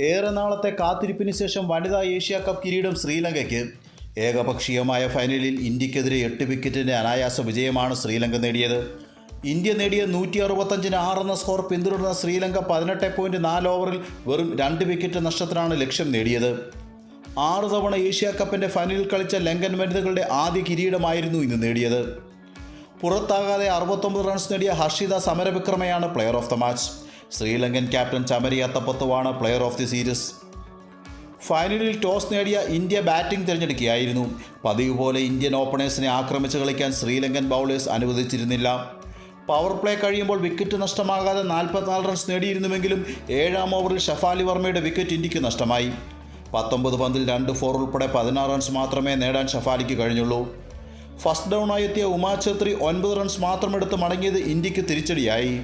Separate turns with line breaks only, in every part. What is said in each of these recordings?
ഏറെ നാളത്തെ കാത്തിരിപ്പിന് ശേഷം വനിതാ ഏഷ്യ കപ്പ് കിരീടം ശ്രീലങ്കയ്ക്ക്. ഏകപക്ഷീയമായ ഫൈനലിൽ ഇന്ത്യക്കെതിരെ എട്ട് വിക്കറ്റിന്റെ അനായാസ വിജയമാണ് ശ്രീലങ്ക നേടിയത്. ഇന്ത്യ നേടിയ നൂറ്റി അറുപത്തഞ്ചിന് ആറെന്ന സ്കോർ പിന്തുടർന്ന ശ്രീലങ്ക പതിനെട്ട് പോയിന്റ് നാല് ഓവറിൽ വെറും രണ്ട് വിക്കറ്റ് നഷ്ടത്തിനാണ് ലക്ഷ്യം നേടിയത്. ആറ് തവണ ഏഷ്യ കപ്പിന്റെ ഫൈനലിൽ കളിച്ച ലങ്കൻ വനിതകളുടെ ആദ്യ കിരീടമായിരുന്നു ഇന്ന് നേടിയത്. പുറത്താകാതെ അറുപത്തൊമ്പത് റൺസ് നേടിയ Harshitha സമരവിക്രമയാണ് player of the match. Sri Lankan captain Chamari അത്തപ്പത്തുവാണ് player of the series ഫൈനലിൽ ടോസ് നേടിയ ഇന്ത്യ ബാറ്റിംഗ് തിരഞ്ഞെടുക്കുകയായിരുന്നു. പതിവ് പോലെ ഇന്ത്യൻ ഓപ്പണേഴ്സിനെ ആക്രമിച്ച് കളിക്കാൻ ശ്രീലങ്കൻ ബൗളേഴ്സ് അനുവദിച്ചിരുന്നില്ല. പവർ പ്ലേ കഴിയുമ്പോൾ വിക്കറ്റ് നഷ്ടമാകാതെ നാൽപ്പത്തിനാല് റൺസ് നേടിയിരുന്നുവെങ്കിലും ഏഴാം ഓവറിൽ ഷഫാലി വർമ്മയുടെ വിക്കറ്റ് ഇന്ത്യയ്ക്ക് നഷ്ടമായി. പത്തൊമ്പത് പന്തിൽ രണ്ട് ഫോർ ഉൾപ്പെടെ പതിനാറ് റൺസ് മാത്രമേ നേടാൻ ഷഫാലിക്ക് കഴിഞ്ഞുള്ളൂ. ഫസ്റ്റ് ഡൗണായി എത്തിയ ഉമാ ഛത്രി ഒൻപത് റൺസ് മാത്രമെടുത്ത് മടങ്ങിയത് ഇന്ത്യയ്ക്ക് തിരിച്ചടിയായി.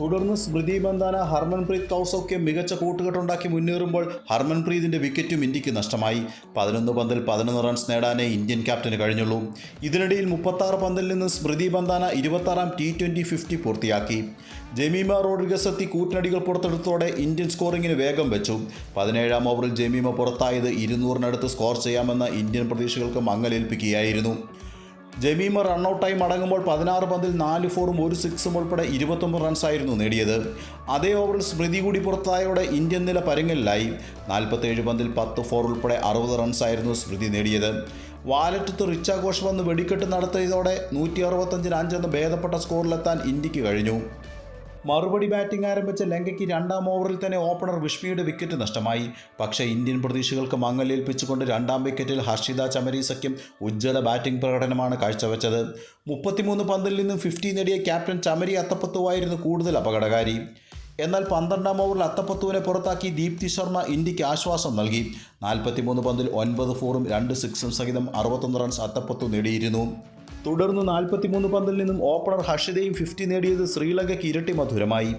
തുടർന്ന് സ്മൃതി മന്ദാന ഹർമൻപ്രീത് കൗസൊക്കെ മികച്ച കൂട്ടുകെട്ടുണ്ടാക്കി മുന്നേറുമ്പോൾ ഹർമൻപ്രീതിന്റെ വിക്കറ്റും ഇന്ത്യയ്ക്ക് നഷ്ടമായി. പതിനൊന്ന് പന്തിൽ പതിനൊന്ന് റൺസ് നേടാനേ ഇന്ത്യൻ ക്യാപ്റ്റന് കഴിഞ്ഞുള്ളൂ. ഇതിനിടയിൽ മുപ്പത്താറ് പന്തിൽ നിന്ന് സ്മൃതി ബന്ദാന ഇരുപത്താറാം ടി ട്വന്റി ഫിഫ്റ്റി പൂർത്തിയാക്കി. ജമീമ റോഡ്രിഗസ് എത്തി കൂറ്റനടികൾ പുറത്തെടുത്തോടെ ഇന്ത്യൻ സ്കോറിങ്ങിന് വേഗം വെച്ചു. പതിനേഴാം ഓവറിൽ ജമീമ പുറത്തായത് ഇരുന്നൂറിനടുത്ത് സ്കോർ ചെയ്യാമെന്ന ഇന്ത്യൻ പ്രതീക്ഷകൾക്ക് മങ്ങലേൽപ്പിക്കുകയായിരുന്നു. ജമീമ റണ്ണൌട്ടായി മടങ്ങുമ്പോൾ പതിനാറ് പന്തിൽ നാല് ഫോറും ഒരു സിക്സും ഉൾപ്പെടെ ഇരുപത്തൊമ്പത് റൺസായിരുന്നു നേടിയത്. അതേ ഓവറിൽ സ്മൃതി കൂടി പുറത്തായോടെ ഇന്ത്യൻ നില പരുങ്ങലിലായി. നാൽപ്പത്തേഴ് പന്തിൽ പത്ത് ഫോർ ഉൾപ്പെടെ അറുപത് റൺസായിരുന്നു സ്മൃതി നേടിയത്. വാലറ്റത്ത് റിച്ചാഘോഷം വന്ന് വെടിക്കെട്ട് നടത്തിയതോടെ നൂറ്റി അറുപത്തഞ്ചിന് അഞ്ചെന്ന് ഭേദപ്പെട്ട സ്കോറിലെത്താൻ ഇന്ത്യയ്ക്ക് കഴിഞ്ഞു. മറുപടി ബാറ്റിംഗ് ആരംഭിച്ച ലങ്കയ്ക്ക് രണ്ടാം ഓവറിൽ തന്നെ ഓപ്പണർ വിഷ്മിയുടെ വിക്കറ്റ് നഷ്ടമായി. പക്ഷേ ഇന്ത്യൻ പ്രതീക്ഷകൾക്ക് മങ്ങലേൽപ്പിച്ചുകൊണ്ട് രണ്ടാം വിക്കറ്റിൽ ഹർഷിത ചമരി സഖ്യം ഉജ്ജ്വല ബാറ്റിംഗ് പ്രകടനമാണ് കാഴ്ചവെച്ചത്. മുപ്പത്തിമൂന്ന് പന്തിൽ നിന്നും ഫിഫ്റ്റി നേടിയ ക്യാപ്റ്റൻ ചമരി അത്തപ്പത്തുവായിരുന്നു കൂടുതൽ അപകടകാരി. എന്നാൽ പന്ത്രണ്ടാം ഓവറിൽ അത്തപ്പത്തുവിനെ പുറത്താക്കി ദീപ്തി ശർമ്മ ഇന്ത്യയ്ക്ക് ആശ്വാസം നൽകി. നാൽപ്പത്തിമൂന്ന് പന്തിൽ ഒൻപത് ഫോറും രണ്ട് സിക്സും സഹിതം അറുപത്തൊന്ന് റൺസ് അത്തപ്പത്തു നേടിയിരുന്നു. തുടർന്ന് നാൽപ്പത്തിമൂന്ന് പന്തിൽ നിന്നും ഓപ്പണർ ഹർഷിതയും ഫിഫ്റ്റി നേടിയത് ശ്രീലങ്കയ്ക്ക് ഇരട്ടി മധുരമായി.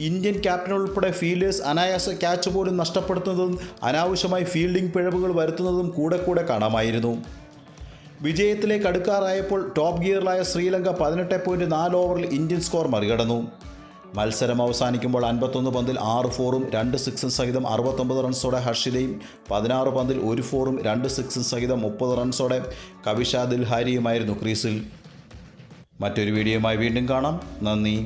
ഇന്ത്യൻ ക്യാപ്റ്റൻ ഉൾപ്പെടെ ഫീൽഡേഴ്സ് അനായാസ ക്യാച്ച് പോലും നഷ്ടപ്പെടുത്തുന്നതും അനാവശ്യമായി ഫീൽഡിംഗ് പിഴവുകൾ വരുത്തുന്നതും കൂടെ കൂടെ കാണാമായിരുന്നു. വിജയത്തിലേക്ക് അടുക്കാറായപ്പോൾ ടോപ്പ് ഗിയറിലായ ശ്രീലങ്ക പതിനെട്ട് പോയിന്റ് നാല് ഓവറിൽ ഇന്ത്യൻ സ്കോർ മറികടന്നു. മത്സരം അവസാനിക്കുമ്പോൾ അൻപത്തൊന്ന് പന്തിൽ ആറ് ഫോറും രണ്ട് സിക്സും സഹിതം അറുപത്തൊമ്പത് റൺസോടെ ഹർഷിതയും പതിനാറ് പന്തിൽ ഒരു ഫോറും രണ്ട് സിക്സും സഹിതം മുപ്പത് റൺസോടെ കവിഷ ദിൽഹാരിയുമായിരുന്നു ക്രീസിൽ. മറ്റൊരു വീഡിയോയുമായി വീണ്ടും കാണാം. നന്ദി.